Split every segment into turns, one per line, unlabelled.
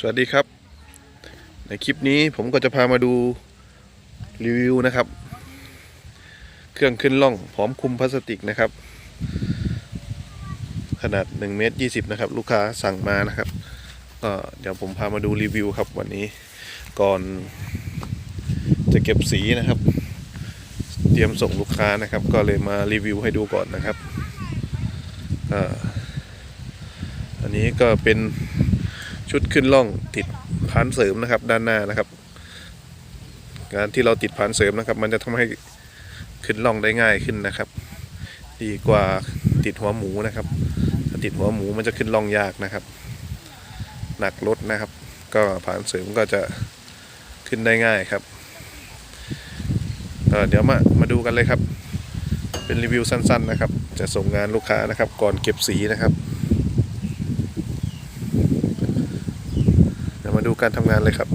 สวัสดีครับ ในคลิปนี้ผมก็จะพามาดูรีวิวนะครับ เครื่องขึ้นล่องพร้อมคุมพลาสติกนะครับ ขนาด1เมตร20 นะครับ ลูกค้าสั่งมานะครับก็เดี๋ยวผมพามาดูรีวิวครับวันนี้ก่อนจะเก็บสีนะครับ เตรียมส่งลูกค้านะครับ ก็เลยมารีวิวให้ดูก่อนนะครับอ,อันนี้ก็เป็น ชุดขึ้นล่องติดผานเสริมนะครับ ด้านหน้านะครับ การที่เราติดผานเสริมนะครับ มันจะทำให้ขึ้นล่องได้ง่ายขึ้นนะครับ ดีกว่าติดหัวหมูนะครับ ถ้าติดหัวหมูมันจะขึ้นล่องยากนะครับ หนักรถนะครับ ก็ผานเสริมก็จะขึ้นได้ง่ายครับเดี๋ยวมามาดูกันเลยครับ เป็นรีวิวสั้นๆนะครับ จะส่งงานลูกค้านะครับ ก่อนเก็บสีนะครับ เดี๋ยวมาดู การทำงานเลยครับ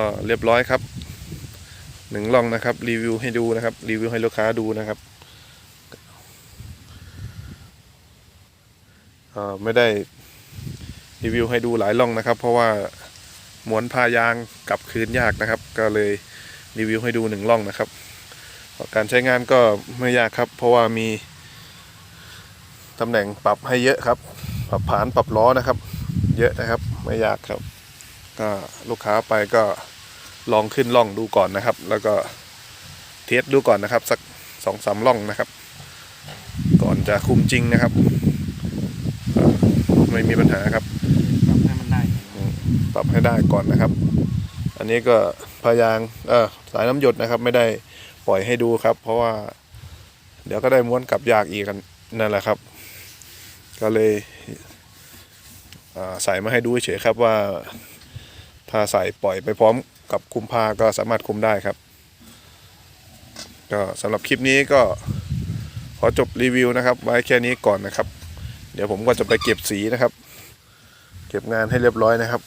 ก็เรียบร้อยครับหนึ่งล่องนะครับ รีวิวให้ดูนะครับ รีวิวให้ลูกค้าดูนะครับเออไม่ได้รีวิวให้ดูหลายล่องนะครับ เพราะว่าม้วนพายางกลับคืนยากนะครับ ก็เลยรีวิวให้ดูหนึ่งล่องนะครับ การใช้งานก็ไม่ยากครับ เพราะว่ามีตำแหน่งปรับให้เยอะครับ ปรับผานปรับล้อนะครับ เยอะนะครับไม่ยากครับ ก็ลูกค้าไปก็ลองขึ้นล่องดูก่อนนะครับ แล้วก็เทสดูก่อนนะครับ สักสองสามล่องนะครับ ก่อนจะคุมจริงนะครับไม่มีปัญหาครับ
ปรับให้มันได้
ปรับให้ได้ก่อนนะครับ อันนี้ก็พยางเออสายน้ำหยดนะครับ ไม่ได้ปล่อยให้ดูครับ เพราะว่า เดี๋ยวก็ได้ม้วนกลับยากอีกกันนั่นแหละครับ ก็เลยใส่มาให้ดูเฉยครับว่า ถ้าใส่ปล่อยไปพร้อมกับคุมพาก็สามารถคุมได้ครับ ก็สำหรับคลิปนี้ก็ขอจบรีวิวนะครับ ไว้แค่นี้ก่อนนะครับ เดี๋ยวผมก็จะไปเก็บสีนะครับ เก็บงานให้เรียบร้อยนะครับ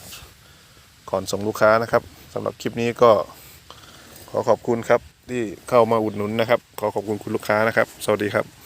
ก่อนส่งลูกค้านะครับสำหรับคลิปนี้ก็ขอขอบคุณครับที่เข้ามาอุดหนุนนะครับ ขอขอบคุณคุณลูกค้านะครับ สวัสดีครับ